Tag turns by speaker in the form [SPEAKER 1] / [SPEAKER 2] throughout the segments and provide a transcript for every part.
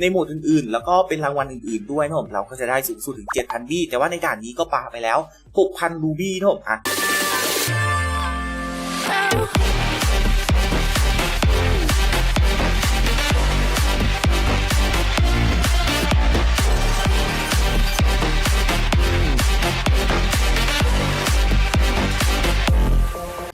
[SPEAKER 1] ในโหมดอื่นๆ แล้วก็เป็นรางวัลอื่นๆด้วยนะผมเราก็จะได้สูงสุดถึง 7,000 บี้ แต่ว่าในด่านนี้ก็ปาไปแล้ว 6,000 รูบี้นะผมอะ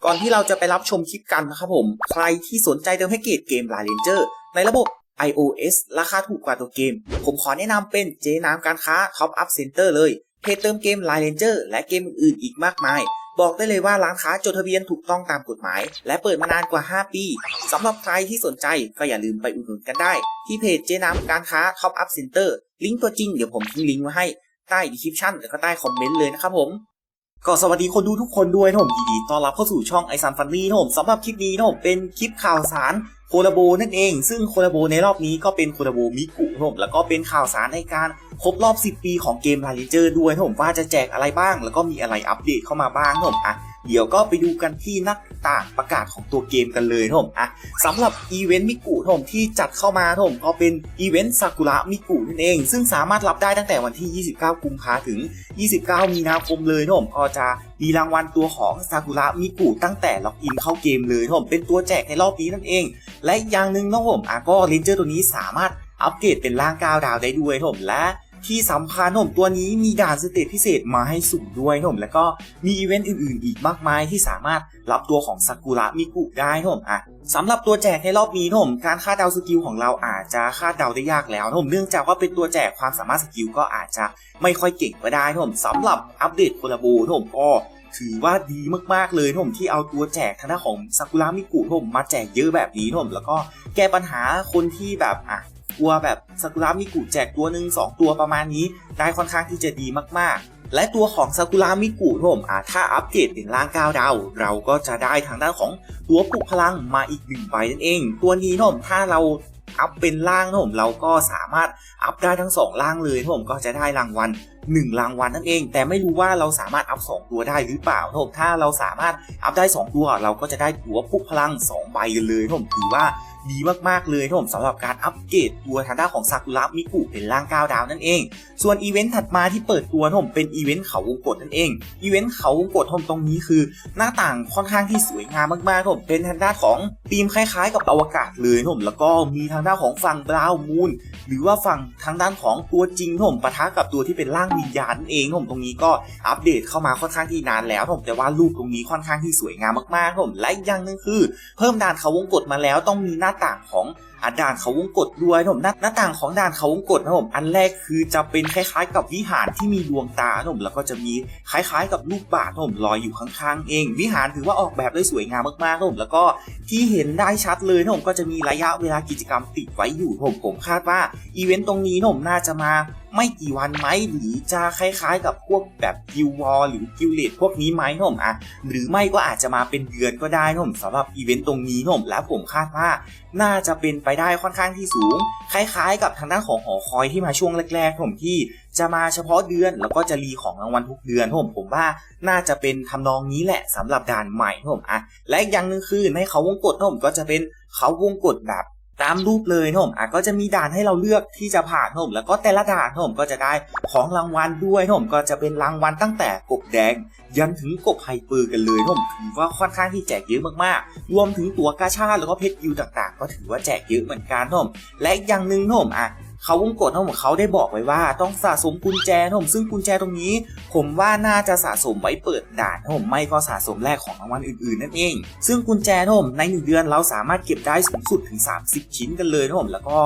[SPEAKER 1] ก่อนที่เราจะไปรับชมคลิปกันนะครับผม ใครที่สนใจเติมแพ็กเกจเกม l า n ร Ranger ในระบบ iOS ราคาถูกกว่าตัวเกม ผมขอแนะนำเป็นเจน้ำการค้า Top Up Center เลย เพจเติมเกม l า n ร Ranger และเกมอื่นอีกมากมาย บอกได้เลยว่าร้านค้าจดทะเบียนถูกต้องตามกฎหมาย และเปิดมานานกว่า 5 ปีสำหรับใครที่สนใจก็อย่าลืมไปอุดหนุนกันได้ ที่เพจเจน้ำการค้า Top Up Center ลิงก์ตัวจริงเดี๋ยวผมทิ้งลิงก์ไว้ให้ใต้ดีคริปชั่นแล้วก็ใต้คอมเมนต์เลยนะครับผม ก็สวัสดีคนดูทุกคนด้วยนะผมยินดีต้อนรับเข้าสู่ช่องไอซันฟันนี่นะผมสำหรับคลิปนี้นะผมเป็นคลิปข่าวสารโคลาโบนั่นเอง ซึ่งโคลาโบในรอบนี้ก็เป็นโคลาโบมิกุนะผมแล้วก็เป็นข่าวสารในการครบรอบ 10 ปีของเกมลาลิเจอร์ด้วยนะผมว่าจะแจกอะไรบ้าง แล้วก็มีอะไรอัปเดตเข้ามาบ้างนะผมอะ เดี๋ยวก็ไปดูกันที่หนักต่างประกาศของตัวเกมกันเลยนะผมอะสำหรับอีเวนต์มิกุนะผมที่จัดเข้ามานะผมก็เป็นอีเวนต์ซากุระมิกุนั่นเอง ซึ่งสามารถรับได้ตั้งแต่วันที่ 29 กุมภาถึง 29 มีนาคมเลยนะผมก็จะมีรางวัลตัวของซากุระมิกุตั้งแต่ล็อกอินเข้าเกมเลยนะผมเป็นตัวแจกในรอบนี้นั่นเอง และอย่างหนึ่งนะผมอะก็เลนเจอร์ตัวนี้สามารถอัปเกรดเป็นร่างก้าวดาวได้ด้วยนะผมและ ที่สำคัญนะผมตัวนี้มีด่านสเตจพิเศษมาให้สุ่มด้วยนะผมแล้วก็มีอีเวนต์อื่นๆ อีกมากมายที่สามารถรับตัวของซากุระมิกุได้นะผมอะสำหรับตัวแจกในรอบนี้นะผมการคาดเดาสกิลของเราอาจจะคาดเดาได้ยากแล้วนะผมเนื่องจากว่าเป็นตัวแจกความสามารถสกิลก็อาจจะไม่ค่อยเก่งก็ได้นะผมสำหรับอัปเดตโคลาโบนะผมก็ถือว่าดีมากๆเลยนะผมที่เอาตัวแจกทางด้านของซากุระมิกุนะผมมาแจกเยอะแบบนี้นะผมแล้วก็แก้ปัญหาคนที่แบบอะ กลัวแบบซากุระมิกุแจกตัวหนึ่งสองตัวประมาณนี้ ได้ค่อนข้างที่จะดีมากๆ และตัวของซากุระมิกุนผมอะถ้าอัปเกรดเป็นร่างก้าวดาว เราก็จะได้ทางด้านของตัวปลุกพลังมาอีกหนึ่งใบนั่นเอง ตัวนี้นผมถ้าเราอัพเป็นร่างนะผมเราก็สามารถอัพได้ทั้งสองร่างเลยนะผมก็จะได้รางวัล 1 รางวัลนั่นเอง แต่ไม่รู้ว่าเราสามารถอัพ2ตัวได้หรือเปล่าครับผมถ้าเราสามารถอัพได้ 2 ตัว เราก็จะได้ตัวพุกพลัง 2 ใบเลยครับผมถือว่า ดีมากๆเลยครับผมสำหรับการอัปเกรดตัวทางด้านของซากุระมิกุเป็นร่างก้าวดาวนั่นเอง ส่วนอีเวนต์ถัดมาที่เปิดตัวครับผมเป็นอีเวนต์เขาวงกตนั่นเองอีเวนต์เขาวงกตครับผมตรงนี้คือ หน้าต่างค่อนข้างที่สวยงามมากๆครับผมเป็นทางด้านของธีมคล้ายๆ กับอวกาศเลยครับผมแล้วก็มีทางด้านของฝั่งบราวมูนหรือว่าฝั่งทางด้านของตัวจริงผมปะทะกับตัวที่เป็นร่างวิญญาณนั่นเองผมตรงนี้ก็อัปเดตเข้ามาค่อนข้างที่นานแล้วผมแต่ว่ารูปตรงนี้ค่อนข้างที่สวยงามมากๆผมและอย่างนึงคือ เพิ่มด่านเขาวงกตมาแล้วต้องมีหน้าน้าต่างของอาด่านเขาวงกตด้วยผมหน้าหน้าต่างของด่านเขาวงกตนะผมอันแรกคือจะเป็นคล้ายๆ กับวิหารที่มีดวงตานะผมแล้วก็จะมีคล้ายๆ กับลูกบาศก์นะผมลอยอยู่ข้างๆเอง วิหารถือว่าออกแบบได้สวยงามมากๆนะผมแล้วก็ที่เห็นได้ชัดเลยนะผมก็จะมีระยะเวลากิจกรรมติดไว้อยู่ผมผมคาดว่าอีเวนต์ตรงนี้นะผมน่าจะมาไม่กี่วันไหมหรือจะคล้ายๆ กับพวกแบบกิววอลหรือกิวเลตพวกนี้ไหมนะผมอะหรือไม่ก็อาจจะมาเป็นเดือนก็ได้นะผมสำหรับอีเวนต์ตรงนี้นะผมและผมคาดว่าน่าจะเป็นไปได้ค่อนข้างที่สูง คล้ายๆ กับทางด้านของหอคอยที่มาช่วงแรกๆผมที่จะมาเฉพาะเดือนแล้วก็จะรีของรางวัลทุกเดือนผมผมว่าน่าจะเป็นทำนองนี้แหละสำหรับด่านใหม่ผมอะและอีกอย่างหนึ่งคือในเขาวงกตผมก็จะเป็นเขาวงกตแบบ ตามรูปเลยนะผมอะก็จะมีด่านให้เราเลือกที่จะผ่านนะผมแล้วก็แต่ละด่านนะผมก็จะได้ของรางวัลด้วยนะผมก็จะเป็นรางวัลตั้งแต่กบแดง ยันถึงกบไฮเปอร์กันเลยนะผมถือว่าค่อนข้างที่แจกเยอะมากๆ รวมถึงตั๋วกาชาดแล้วก็เพชรยูต่างๆ ก็ถือว่าแจกเยอะเหมือนกันนะผมและอีกอย่างหนึ่งนะผมอะ เขาวงกดนะผมเขาได้บอกไว้ว่า ต้องสะสมกุญแจนะผมซึ่งกุญแจตรงนี้ ผมว่าน่าจะสะสมไว้เปิดด่านนะผมไม่ก็สะสมแลกของรางวัลอื่นๆนั่นเอง ซึ่งกุญแจนะผมในหนึ่งเดือนเราสามารถเก็บได้สูงสุดถึง 30 ชิ้นกันเลยนะผมแล้วก็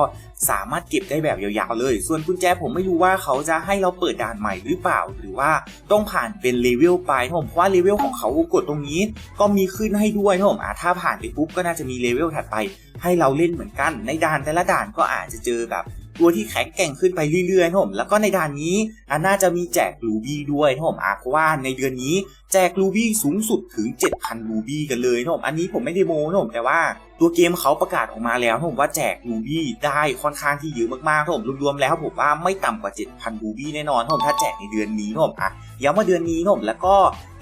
[SPEAKER 1] สามารถเก็บได้แบบยาวๆเลย ส่วนกุญแจผมไม่รู้ว่าเขาจะให้เราเปิดด่านใหม่หรือเปล่า หรือว่าต้องผ่านเป็นเลเวลไปนะผมเพราะว่าเลเวลของเขาวงกดตรงนี้ ก็มีขึ้นให้ด้วยนะผมอะถ้าผ่านไปปุ๊บก็น่าจะมีเลเวลถัดไป ให้เราเล่นเหมือนกัน ในด่านแต่ละด่านก็อาจจะเจอแบบ ตัวที่แข็งแกร่งขึ้นไปเรื่อยๆนะผมแล้วก็ในด่านนี้อะน่าจะมีแจกรูบี้ด้วยนะผมอะเพราะว่าในเดือนนี้แจกรูบี้สูงสุดถึง 7,000รูบี้กันเลยนะผมอันนี้ผมไม่ได้โม้นะผมแต่ว่าตัวเกมเขาประกาศออกมาแล้วนะผมว่าแจกรูบี้ได้ค่อนข้างที่เยอะมากๆนะผมรวมๆแล้วผมว่าไม่ต่ำกว่า 7,000รูบี้แน่นอนนะผมถ้าแจกในเดือนนี้นะผมอะย้ำว่าเดือนนี้นะผมแล้วก็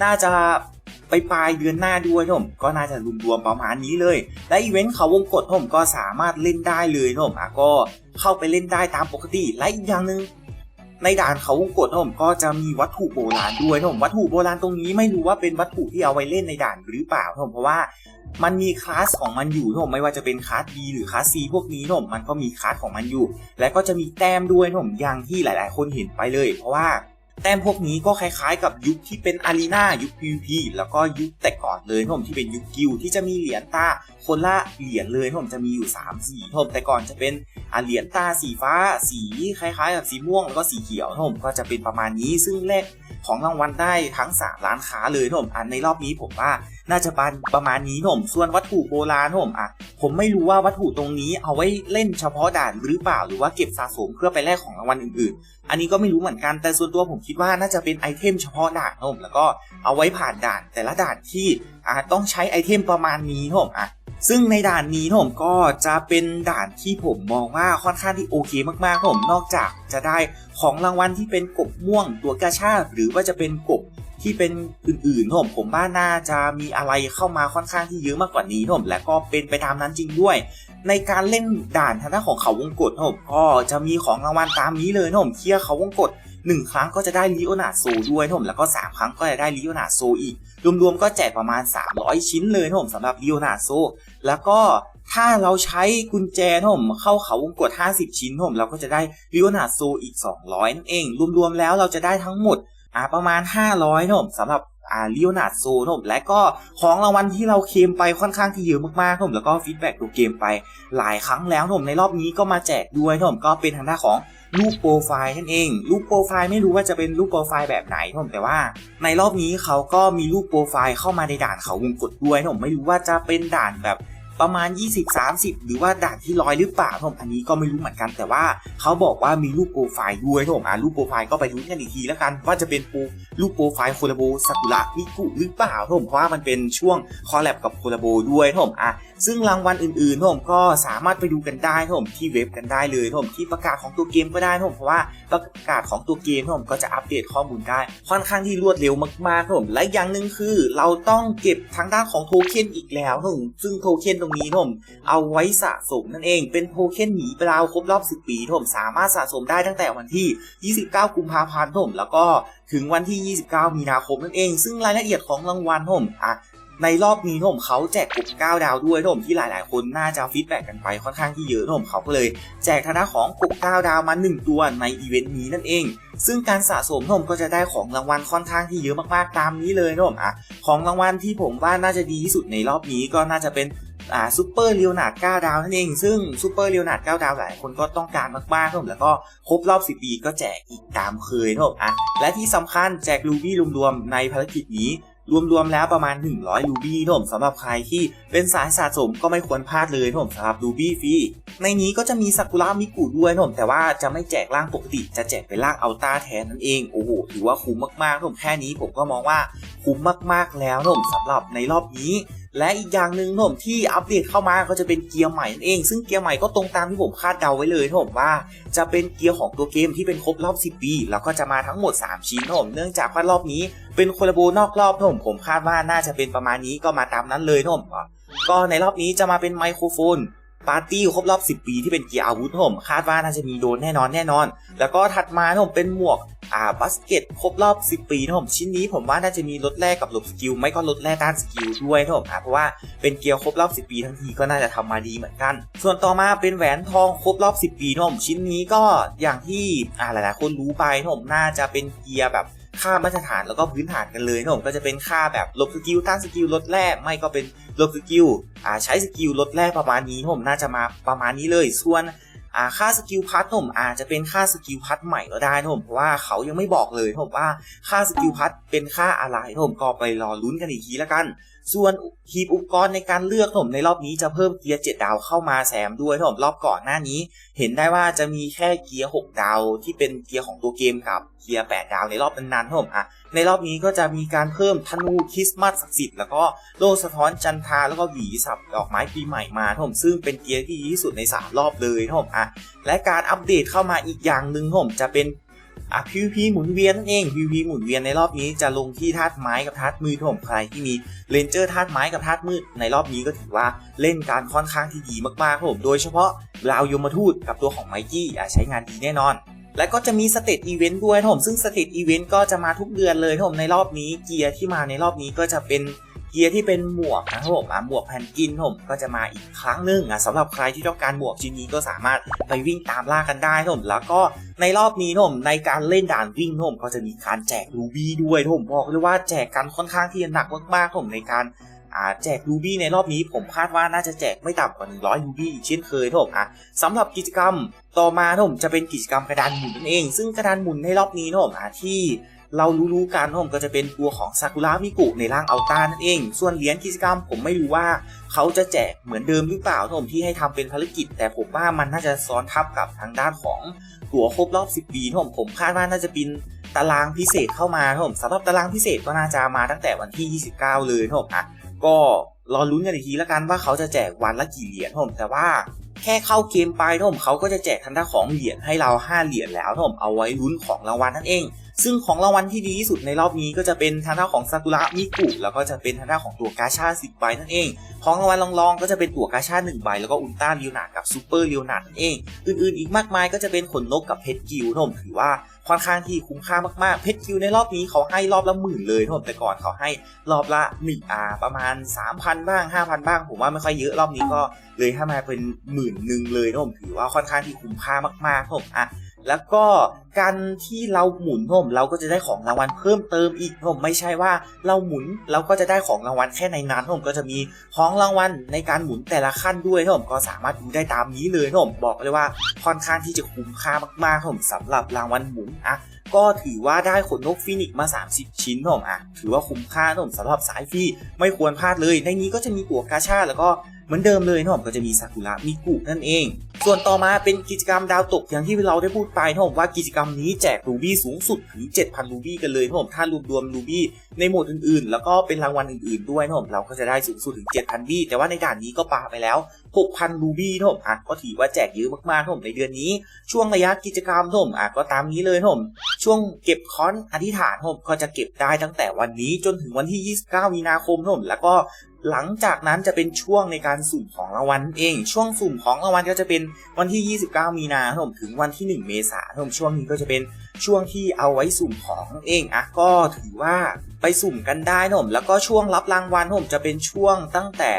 [SPEAKER 1] น่าจะไปปลายเดือนหน้าด้วยนะผมก็น่าจะรวมๆประมาณนี้เลย และอีเวนต์เขาวงกดผมก็สามารถเล่นได้เลยผมอะก็ เข้าไปเล่นได้ตามปกติและอีกอย่างหนึ่งในด่านเขาวงกดนะผมก็จะมีวัตถุโบราณด้วยนะผมวัตถุโบราณตรงนี้ไม่รู้ว่าเป็นวัตถุที่เอาไว้เล่นในด่านหรือเปล่านะผมเพราะว่ามันมีคลาสของมันอยู่นะผมไม่ว่าจะเป็นคลาส B หรือคลาส C พวกนี้นะผมมันก็มีคลาสของมันอยู่ และก็จะมีแต้มด้วยนะผมอย่างที่หลาย ๆ คนเห็นไปเลย เพราะว่า แต้มพวกนี้ก็คล้ายๆ กับยุคที่เป็นอารีนายุค PVP แล้วก็ยุคแต่ก่อนเลยผมที่เป็นยุคกิลที่จะมีเหรียญตาคนละเหรียญเลยผมจะมีอยู่ 3 สีผมแต่ก่อนจะเป็นเหรียญตาสีฟ้า สีคล้ายๆ กับสีม่วงแล้วก็สีเขียวผมก็จะเป็นประมาณนี้ซึ่งแลกของรางวัลได้ทั้งสามร้านค้าเลยผมอันในรอบนี้ผมว่าน่าจะประประมาณนี้ผมส่วนวัตถุโบราณผมอะ ผมไม่รู้ว่าวัตถุตรงนี้เอาไว้เล่นเฉพาะด่านหรือเปล่าหรือว่าเก็บสะสมเพื่อไปแลกของรางวัลอื่นๆ อันนี้ก็ไม่รู้เหมือนกันแต่ส่วนตัวผมคิดว่าน่าจะเป็นไอเทมเฉพาะด่านนะผมแล้วก็เอาไว้ผ่านด่าน แต่ละด่านที่อ่าต้องใช้ไอเทมประมาณนี้นะผมอะซึ่งในด่านนี้นะผมก็จะเป็นด่านที่ผมมองว่าค่อนข้างที่โอเคมากๆผมนอกจากจะได้ของรางวัลที่เป็นกบม่วงตัวกระชาหรือว่าจะเป็นกบ ที่เป็นอื่นๆนะผมผมว่าน่าจะมีอะไรเข้ามาค่อนข้างที่เยอะมากกว่านี้นะผมและก็เป็นไปตามนั้นจริงด้วย ในการเล่นด่านทางด้านของเขาวงกตนะผมก็จะมีของรางวัลตามนี้เลยนะผมเคลียร์เขาวงกตหนึ่งครั้งก็จะได้ลิโอนาร์ดโซด้วยนะผมแล้วก็สามครั้งก็จะได้ลิโอนาร์ดโซอีก รวมๆก็แจกประมาณ 300 ชิ้นเลยนะผมสำหรับลีโอนาโซแล้วก็ถ้าเราใช้กุญแจนะผมเข้าเขาวงกด50 ชิ้นนะผมเราก็จะได้ลีโอนาโซอีก 200 นั่นเอง รวมๆแล้วเราจะได้ทั้งหมด อ่าประมาณ 500นะผมสำหรับอ่าลีโอนาร์โซนะผมและก็ของรางวัลที่เราเคมไปค่อนข้างที่เยอะมากๆนะผมแล้วก็ฟีดแบ็กตัวเกมไปหลายครั้งแล้วนะผมในรอบนี้ก็มาแจกด้วยนะผมก็เป็นทางด้านของรูปโปรไฟล์นั่นเอง รูปโปรไฟล์ไม่รู้ว่าจะเป็นรูปโปรไฟล์แบบไหนผมแต่ว่า ในรอบนี้เขาก็มีรูปโปรไฟล์เข้ามาในด่านเขาวงกดด้วยผมไม่รู้ว่าจะเป็นด่านแบบ ประมาณ 20-30 หรือว่าด่านที่ร้อยหรือเปล่าผมอันนี้ก็ไม่รู้เหมือนกันแต่ว่าเขาบอกว่ามีรูปโปรไฟล์ด้วยผมอ่ารูปโปรไฟล์ก็ไปดูกันอีกทีแล้วกันว่าจะเป็นปูรูปโปรไฟล์โคลาโบซากุระมิกุหรือเปล่าผมเพราะว่ามันเป็นช่วงคอลแลบกับโคลาโบด้วยผมอะ ซึ่งรางวัลอื่นๆผมก็สามารถไปดูกันได้ผมที่เว็บกันได้เลยผมที่ประกาศของตัวเกมก็ได้ผมเพราะว่าประกาศของตัวเกมผมก็จะอัปเดตข้อมูลได้ ค่อนข้างที่รวดเร็วมากๆผมและอย่างหนึ่งคือเราต้องเก็บทางด้านของโทเค็นอีกแล้วผมซึ่งโทเค็นตรงนี้ผมเอาไว้สะสมนั่นเองเป็นโทเค็นหมีปลาวครบรอบ 10 ปีผมสามารถสะสมได้ตั้งแต่วันที่ 29 กุมภาพันธ์ผมแล้วก็ถึงวันที่ 29 มีนาคมนั่นเอง ซึ่งรายละเอียดของรางวัลผมอะ ในรอบนี้ผมเขาแจกกลุ่ม9 ดาวด้วยผมที่หลาย ๆ คนน่าจะฟีดแบ็กกันไปค่อนข้างที่เยอะผมเขาก็เลย แจกธนาของกลุ่ม9 ดาวมา 1 ตัวในอีเวนต์นี้นั่นเอง ซึ่งการสะสมผมก็จะได้ของรางวัลค่อนข้างที่เยอะมาก ๆ ตามนี้เลยผมอะของรางวัลที่ผมว่าน่าจะดีที่สุดในรอบนี้ก็น่าจะเป็นอ่าซูเปอร์เลียวนาด9ดาวนั่นเอง ซึ่งซูเปอร์เลียวนาด9ดาวหลายคนก็ต้องการมากๆผมแล้วก็ครบรอบ 10 ปีก็แจกอีกตามเคยผมอะและที่สำคัญแจกรูบี้รวม ๆ ในภารกิจนี้ รวมๆแล้วประมาณ 100รูบี้ผมสำหรับใครที่เป็นสายสะสมก็ไม่ควรพลาดเลยผมสำหรับรูบี้ฟรีในนี้ก็จะมีซากุระมิกุด้วยผมแต่ว่าจะไม่แจกร่างปกติจะแจกเป็นร่างอัลต้าแทนนั่นเองโอ้โหถือว่าคุ้มมากๆผมแค่นี้ผมก็มองว่าคุ้มมากๆแล้วผมสำหรับในรอบนี้ และอีกอย่างหนึ่งผมที่อัปเดตเข้ามาก็จะเป็นเกียร์ใหม่นั่นเอง ซึ่งเกียร์ใหม่ก็ตรงตามที่ผมคาดเดาไว้เลยผมว่า จะเป็นเกียร์ของตัวเกมที่เป็นครบรอบ 10 ปี แล้วก็จะมาทั้งหมด 3 ชิ้นผมเนื่องจากว่ารอบนี้เป็นโคลาโบนอกรอบผมผมคาดว่าน่าจะเป็นประมาณนี้ก็มาตามนั้นเลยผมก็ในรอบนี้จะมาเป็นไมโครโฟนปาร์ตี้ครบรอบ 10 ปีที่เป็นเกียร์อาวุธผมคาดว่าน่าจะมีโดนแน่นอนแน่นอน แล้วก็ถัดมาผมเป็นหมวก อ่าบัสเกตครบรอบ 10 ปีนะผมชิ้นนี้ผมว่าน่าจะมีลดแรกกับหลบสกิลไม่ก็ลดแรกด้านสกิลด้วยนะผมเพราะว่าเป็นเกียร์ครบรอบ 10 ปีทั้งทีก็น่าจะทำมาดีเหมือนกัน ส่วนต่อมาเป็นแหวนทองครบรอบ 10 ปีนะผมชิ้นนี้ก็อย่างที่อ่าหลายๆคนรู้ไปนะผมน่าจะเป็นเกียร์แบบค่ามาตรฐานแล้วก็พื้นฐานกันเลยนะผมก็จะเป็นค่าแบบลบสกิลต้านสกิลลดแรกไม่ก็เป็นลบสกิลอ่าใช้สกิลลดแรกประมาณนี้ผมน่าจะมาประมาณนี้เลยส่วน ค่าสกิลพัทผมอาจจะเป็นค่าสกิลพัทใหม่ก็ได้นะผมเพราะว่าเขายังไม่บอกเลยนะผมว่าค่าสกิลพัทเป็นค่าอะไรนะผมก็ไปรอลุ้นกันอีกทีล้วกัน ส่วนทีมอุปกรณ์ในการเลือกผมในรอบนี้จะเพิ่มเกียร์ 7 ดาวเข้ามาแซมด้วยผมรอบก่อนหน้านี้ เห็นได้ว่าจะมีแค่เกียร์ 6 ดาวที่เป็นเกียร์ของตัวเกมกับเกียร์ 8 ดาวในรอบนั้นๆผมอะ ในรอบนี้ก็จะมีการเพิ่มธนูคริสต์มาสศักดิ์สิทธิ์แล้วก็โลสะท้อนจันทราแล้วก็หวีสับดอกไม้ปีใหม่มาผมซึ่งเป็นเกียร์ที่ดีที่สุดใน 3 รอบเลยผมอะและการอัปเดตเข้ามาอีกอย่างหนึ่งผมจะเป็นอะ PVP หมุนเวียนนั่นเอง PVP หมุนเวียนในรอบนี้จะลงที่ธาตุไม้กับธาตุมือถมใครที่มีเลนเจอร์ธาตุไม้กับธาตุมืดในรอบนี้ก็ถือว่าเล่นการค่อนข้างที่ดีมากๆครับผมโดยเฉพาะราวยมทูตกับตัวของไมกี้อะใช้งานดีแน่นอน และก็จะมีสเตตอีเวนต์ด้วยผมซึ่งสเตตอีเวนต์ก็จะมาทุกเดือนเลยผมในรอบนี้เกียร์ที่มาในรอบนี้ก็จะเป็นเกียร์ที่เป็นหมวกนะครับผมหมวกแผ่นกินผมก็จะมาอีกครั้งหนึ่งอะสำหรับใครที่ต้องการหมวกชิ้นนี้ก็สามารถไปวิ่งตามล่ากันได้ผมแล้วก็ในรอบนี้ผมในการเล่นด่านวิ่งผมก็จะมีการแจกรูบี้ด้วยผมบอกเลยว่าแจกกันค่อนข้างที่จะหนักมากๆผมในการแจกรูบี้ในรอบนี้ผมคาดว่าน่าจะแจกไม่ต่ำกว่า 100รูบี้อีกเช่นเคยครับผมอะสำหรับกิจกรรม ต่อมาครับผมจะเป็นกิจกรรมกระดานหมุนนั่นเอง ซึ่งกระดานหมุนในรอบนี้ครับผมที่เรารู้ๆกันครับผมก็จะเป็นตัวของซากุระมิกุในร่างอัลต้านั่นเอง ส่วนเหรียญกิจกรรมผมไม่รู้ว่าเขาจะแจกเหมือนเดิมหรือเปล่าครับผมที่ให้ทำเป็นภารกิจ แต่ผมว่ามันน่าจะซ้อนทับกับทางด้านของตัวครบรอบ 10 ปีครับผมผมคาดว่าน่าจะเป็นตารางพิเศษเข้ามาครับผมสำหรับตารางพิเศษก็น่าจะมาตั้งแต่วันที่ 29 เลยครับผมอะก็รอลุ้นกันอีกทีละกันว่าเขาจะแจกวันละกี่เหรียญผมแต่ว่า แค่เข้าเกมไปผมเขาก็จะแจกทันท่าของเหรียญให้เรา 5 เหรียญแล้วผมเอาไว้ลุ้นของรางวัลนั่นเอง ซึ่งของรางวัลที่ดีที่สุดในรอบนี้ก็จะเป็นทางด้านของซากุระมิกุแล้วก็จะเป็นทางด้านของตัวกาชา10ใบนั่นเอง ของรางวัลรองๆก็จะเป็นตัวกาชา1ใบแล้วก็อุลตร้าลิวนากับซูเปอร์ลิวนานั่นเอง อื่นๆอีกมากมายก็จะเป็นขนนกกับเพชรกิวผมถือว่าค่อนข้างที่คุ้มค่ามากๆเพชรกิวในรอบนี้เขาให้รอบละหมื่นเลยผมแต่ก่อนเขาให้รอบละ1อาประมาณ 3,000 บ้าง 5,000 บ้าง ผมว่าไม่ค่อยเยอะรอบนี้ก็เลยให้มาเป็นหมื่นหนึ่งเลยผมถือว่าค่อนข้างที่คุ้มค่ามากๆผมอะ แล้วก็การที่เราหมุนผมเราก็จะได้ของรางวัลเพิ่มเติมอีกผมไม่ใช่ว่าเราหมุนเราก็จะได้ของรางวัลแค่ในนั้นผมก็จะมีของรางวัลในการหมุนแต่ละขั้นด้วยผมก็สามารถดูได้ตามนี้เลยผมบอกเลยว่าค่อนข้างที่จะคุ้มค่ามากๆผมสำหรับรางวัลหมุนอะก็ถือว่าได้ขนนกฟินิกมา 30 ชิ้นผมอะถือว่าคุ้มค่าผมสำหรับสายฟรีไม่ควรพลาดเลย ในนี้ก็จะมีตัวกาชาแล้วก็เหมือนเดิมเลยผมก็จะมีซากุระมิกุนั่นเอง ส่วนต่อมาเป็นกิจกรรมดาวตกอย่างที่เราได้พูดไปนะผมว่ากิจกรรมนี้แจกรูบี้สูงสุดถึง 7,000 รูบี้กันเลยนะผมถ้ารวมรวมรูบี้ในโหมดอื่นๆ แล้วก็เป็นรางวัลอื่นๆด้วยนะผมเราก็จะได้สูงสุดถึง 7,000บี้แต่ว่าในด่านนี้ก็ปาไปแล้ว 6,000 รูบี้นะผมอะก็ถือว่าแจกเยอะมากๆนะผมในเดือนนี้ ช่วงระยะกิจกรรมนะผมอะก็ตามนี้เลยนะผมช่วงเก็บคอนอธิษฐานนะผมก็จะเก็บได้ตั้งแต่วันนี้จนถึงวันที่ 29 มีนาคมนะผมแล้วก็ หลังจากนั้นจะเป็นช่วงในการสุ่มของรางวัลเอง ช่วงสุ่มของรางวัลก็จะเป็นวันที่ 29 มีนาคมถึงวันที่ 1 เมษายนช่วงนี้ก็จะเป็นช่วงที่เอาไว้สุ่มของเองอะก็ถือว่าไปสุ่มกันได้นะผมแล้วก็ช่วงรับรางวัลผมจะเป็นช่วงตั้งแต่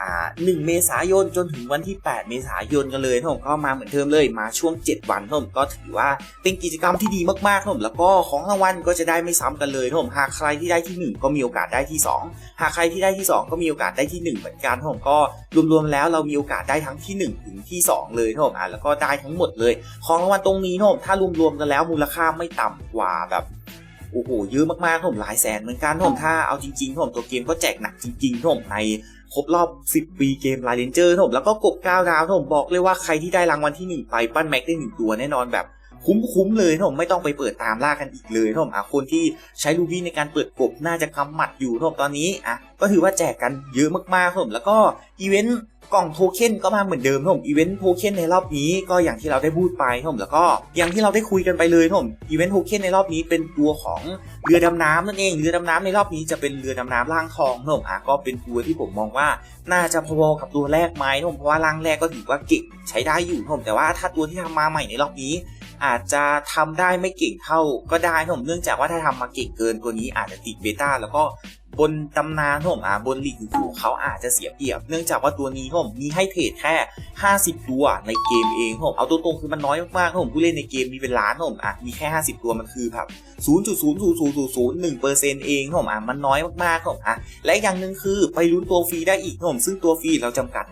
[SPEAKER 1] อ่า1เมษายนจนถึงวันที่ 8 เมษายนกันเลยนะผมก็มาเหมือนเดิมเลยมาช่วง 7 วันนะผมก็ถือว่าเป็นกิจกรรมที่ดีมากๆนะผมแล้วก็ของรางวัลก็จะได้ไม่ซ้ำกันเลยนะผมหากใครที่ได้ที่ 1 ก็มีโอกาสได้ที่ 2 หากใครที่ได้ที่ 2 ก็มีโอกาสได้ที่ 1 เหมือนกันนะผมก็รวมๆแล้วเรามีโอกาสได้ทั้งที่ 1 ถึงที่ 2 เลยนะผมอะแล้วก็ได้ทั้งหมดเลย ของรางวัลตรงนี้นะผมถ้ารวมๆกันแล้วมูลค่าไม่ต่ำกว่าแบบโอ้โหเยอะมากๆนผมหลายแสนเหมือนกันนผมถ้าเอาจริงๆนผมตัวเกมก็แจกหนักจริงๆนผมใน ครบรอบ 10 ปีเกมลายเลนเจอร์ผมแล้วก็กบ9ดาวผมบอกเลยว่าใครที่ได้รางวัลที่ 1 ไปปั้นแม็กได้ 1 ตัวแน่นอนแบบ คุ้มๆเลยผมไม่ต้องไปเปิดตามล่ากันอีกเลยผมอะคนที่ใช้ลูบี้ในการเปิดกบน่าจะกำหมัดอยู่ผมตอนนี้อะก็ถือว่าแจกกันเยอะมากๆผมแล้วก็อีเวนต์กล่องโทเค็นก็มาเหมือนเดิมผมอีเวนต์โทเค็นในรอบนี้ก็อย่างที่เราได้พูดไปผมแล้วก็อย่างที่เราได้คุยกันไปเลยผมอีเวนต์โทเค็นในรอบนี้เป็นตัวของเรือดำน้ำนั่นเองเรือดำน้ำในรอบนี้จะเป็นเรือดำน้ำล่างทองผมอะก็เป็นตัวที่ผมมองว่าน่าจะพอๆกับตัวแรกไหมผมเพราะว่าร่างแรกก็ถือว่าเก่งใช้ได้อยู่ผมแต่ว่าถ้าตัวที่ทำมาใหม่ในรอบนี้ อาจจะทำได้ไม่เก่งเท่าก็ได้ผมเนื่องจากว่าถ้าทำมาเก่งเกินตัวนี้อาจจะติดเบต้าแล้วก็ บนตำนานผมอะบนลีกอยู่เขาอาจจะเสียเปรียบ เนื่องจากว่าตัวนี้ผมมีให้เทรดแค่ 50 ตัวในเกมเองผมเอาตัวตรงคือมันน้อยมากๆผมผู้เล่นในเกมมีเป็นล้านผมอะมีแค่ 50 ตัวมันคือแบบ0.00001%เองผมอะมันน้อยมากๆผมอะและอย่างหนึ่งคือไปลุ้นตัวฟรีได้อีกผมซึ่งตัวฟรีเราจำกัด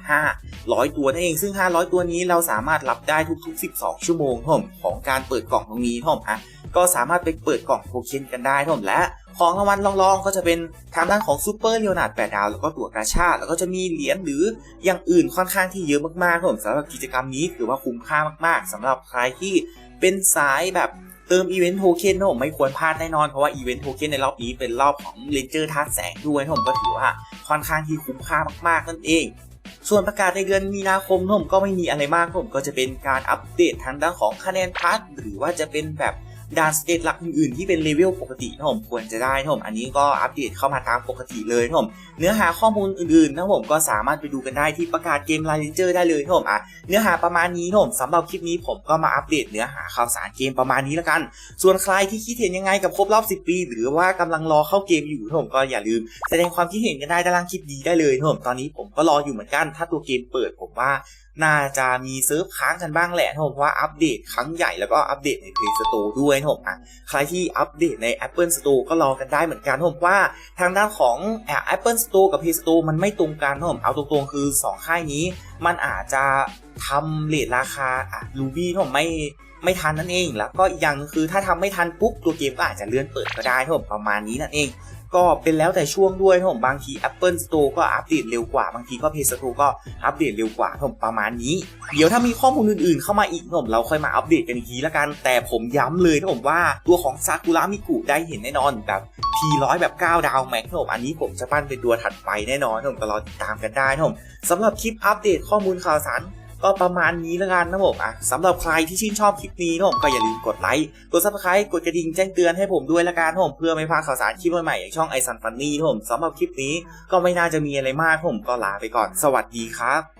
[SPEAKER 1] 500 ตัวนั่นเองซึ่ง 500 ตัวนี้เราสามารถรับได้ทุก ๆ 12 ชั่วโมงผมของการเปิดกล่องตรงนี้ผมอะก็สามารถไปเปิดกล่องโทเค็นกันได้ผมและ ของรางวัลรองๆก็จะเป็นทางด้านของซูเปอร์เลียวนาร์ด8ดาวแล้วก็ตั๋วกาชาดแล้วก็จะมีเหรียญหรืออย่างอื่นค่อนข้างที่เยอะมากๆครับผมสำหรับกิจกรรมนี้ถือว่าคุ้มค่ามากๆสำหรับใครที่เป็นสายแบบเติมอีเวนต์โทเค็นนะผมไม่ควรพลาดแน่นอน เพราะว่าอีเวนต์โทเค็นในรอบนี้เป็นรอบของเลนเจอร์ธาตุแสงด้วยนะผมก็ถือว่าค่อนข้างที่คุ้มค่ามากๆนั่นเองส่วนประกาศในเดือนมีนาคมผมก็ไม่มีอะไรมากผมก็จะเป็นการอัปเดตทางด้านของคะแนนพาร์ทหรือว่าจะเป็นแบบ ด่านสเตตหลักอื่นๆที่เป็นเลเวลปกตินะผมควรจะได้นะผมอันนี้ก็อัปเดตเข้ามาตามปกติเลยนะผมเนื้อหาข้อมูลอื่นๆนะผมก็สามารถไปดูกันได้ที่ประกาศเกม l า n เจอร์ได้เลยนะผมอะเนื้อหาประมาณนี้นะผมสำหรับคลิปนี้ผมก็มาอัปเดตเนื้อหาข่าวสารเกมประมาณนี้แล้วกัน ส่วนใครที่คิดเห็นยังไงกับครบรอบ 10 ปี หรือว่ากำลังรอเข้าเกมอยู่นะผมก็อย่าลืม แสดงความคิดเห็นกันได้ด้านล่างคลิปนี้ได้เลยนะผมตอนนี้ผมก็รออยู่เหมือนกัน ถ้าตัวเกมเปิดผมว่า น่าจะมีเซิร์ฟค้างกันบ้างแหละนะผมเพราะว่าอัปเดตครั้งใหญ่แล้วก็อัปเดตใน Play Store ด้วยนะผมอะใครที่อัปเดตใน Apple Store ก็รอกันได้เหมือนกันนะผมว่าทางด้านของแอป Apple Store กับ Play Store มันไม่ตรงกันนะผมเอาตรงๆคือ 2 ค่ายนี้ มันอาจจะทำเลทราคาอะ Ruby นะผมไม่ไม่ทันนั่นเอง แล้วก็อีกอย่างคือถ้าทำไม่ทันปุ๊บตัวเกมก็อาจจะเลื่อนเปิดก็ได้นะผมประมาณนี้นั่นเอง ก็เป็นแล้วแต่ช่วงด้วยนะผมบางที Apple Store ก็อัปเดตเร็วกว่าบางทีก็ Play Store ก็อัปเดตเร็วกว่าผมประมาณนี้ เดี๋ยวถ้ามีข้อมูลอื่นๆ เข้ามาอีกนะผมเราค่อยมาอัปเดตกันอีกทีละกัน แต่ผมย้ำเลยนะผมว่าตัวของซากุระมิกุได้เห็นแน่นอนแบบ P100 แบบ 9 ดาวแม็กนะผมอันนี้ผมจะปั้นเป็นตัวถัดไปแน่นอนนะผมก็รอติดตามกันได้นะผมสำหรับคลิปอัปเดตข้อมูลข่าวสาร ก็ประมาณนี้แล้วกันนะผมอะสำหรับใครที่ชื่นชอบคลิปนี้นะผมก็อย่าลืมกดไลค์กดซับสไครต์กดกระดิ่งแจ้งเตือนให้ผมด้วยละกันนะผมเพื่อไม่พลาดข่าวสารคลิปใหม่ๆอย่างช่องไอซันฟันนี่นะผมสำหรับคลิปนี้ก็ไม่น่าจะมีอะไรมากผมก็ลาไปก่อนสวัสดีครับ